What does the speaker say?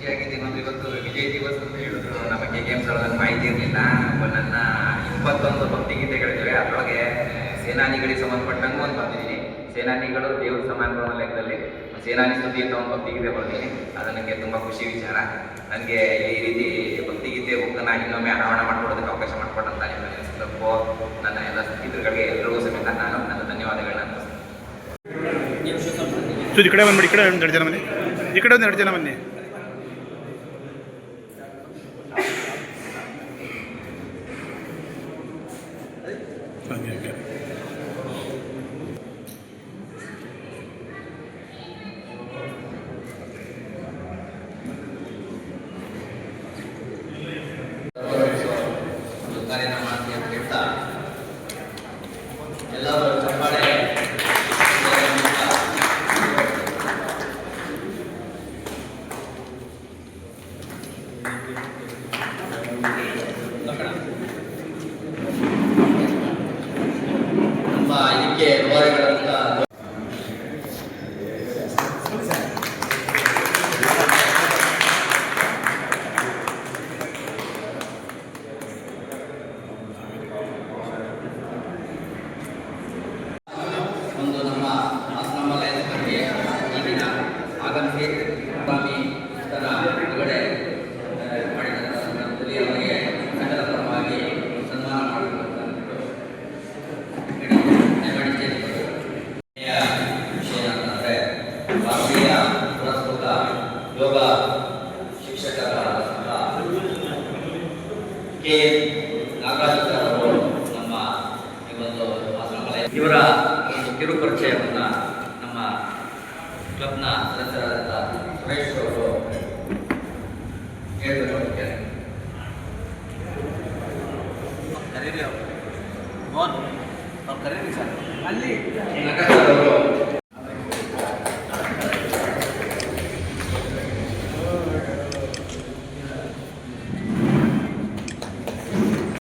ಖುಷಿಯಾಗಿದ್ದೀನಿ ಇನ್ನೊಂದು ಇವತ್ತು ವಿಜಯ್ ದಿವಸ್ ಅಂತ ಹೇಳಿದ್ರು. ನಮಗೆ ಗೇಮ್ಸ್ ಒಳಗೆ ಮಾಹಿತಿ ಇರಲಿಲ್ಲ. ನನ್ನ ಇಪ್ಪತ್ತೊಂದು ಭಕ್ತಿಗೀತೆಗಳಿದ್ದಾವೆ ಅದರೊಳಗೆ ಸೇನಾನಿಗಳಿಗೆ ಸಂಬಂಧಪಟ್ಟಂಗೂ ಒಂದು ಬಂದಿದ್ದೀನಿ ಸೇನಾನಿಗಳು ದೇವ್ರ ಸಮಾನ ಲೆಕ್ಕದಲ್ಲಿ ಸೇನಾನಿ ಸುದ್ದಿ ಅಂತ ಒಂದು ಭಕ್ತಿಗೀತೆ ಬರ್ತೀನಿ ಅದು ನನಗೆ ತುಂಬ ಖುಷಿ ವಿಚಾರ. ನನಗೆ ಈ ರೀತಿ ಭಕ್ತಿಗೀತೆ ನಾನು ಇನ್ನೊಮ್ಮೆ ಅನಾವರಣ ಮಾಡ್ಕೊಡೋದಕ್ಕೆ ಅವಕಾಶ ಮಾಡಿಕೊಟ್ಟಂತ ನಿಮ್ಮ ನೆನೆಸ್ಬೇಕು ನನ್ನ ಎಲ್ಲ ಸ್ನೇಹಿತರುಗಳಿಗೆ ಎಲ್ಲರಿಗೂ ಸಮೇತ ನಾನು ನನ್ನ ಧನ್ಯವಾದಗಳನ್ನ ಈ ಕಡೆ ಬಂದ್ಬಿಡಿ, ಈ ಕಡೆ ಒಂದು ಎರಡು ಜನ ಬನ್ನಿ. ಈ ಕಡೆ ಒಂದು ಎರಡು ಜನ ಬನ್ನಿ. なきゃいけない。ಯೋಗ ಶಿಕ್ಷಕರಾದ ಕೆ ನಾಗರಾಜ್ ಸರ್ ಅವರು ನಮ್ಮ ಈ ಒಂದು ಆಶ್ರಮಾಲಯ ಇವರ ಒಂದು ಕಿರು ಪರಿಚಯವನ್ನ ನಮ್ಮ ಕ್ಲಬ್ನ ಸದಸ್ಯರಾದಂಥ ಸುರೇಶ್ ಅವರು ಹೇಳ್ಬೇಕು. ಕರೀರಿ ಅವರು. ಮೋಹನ್ ಅವ್ರು ಕರೀರಿ ಸರ್. ಅಲ್ಲಿ. ನಾಗರಾಜ್ ಅವರು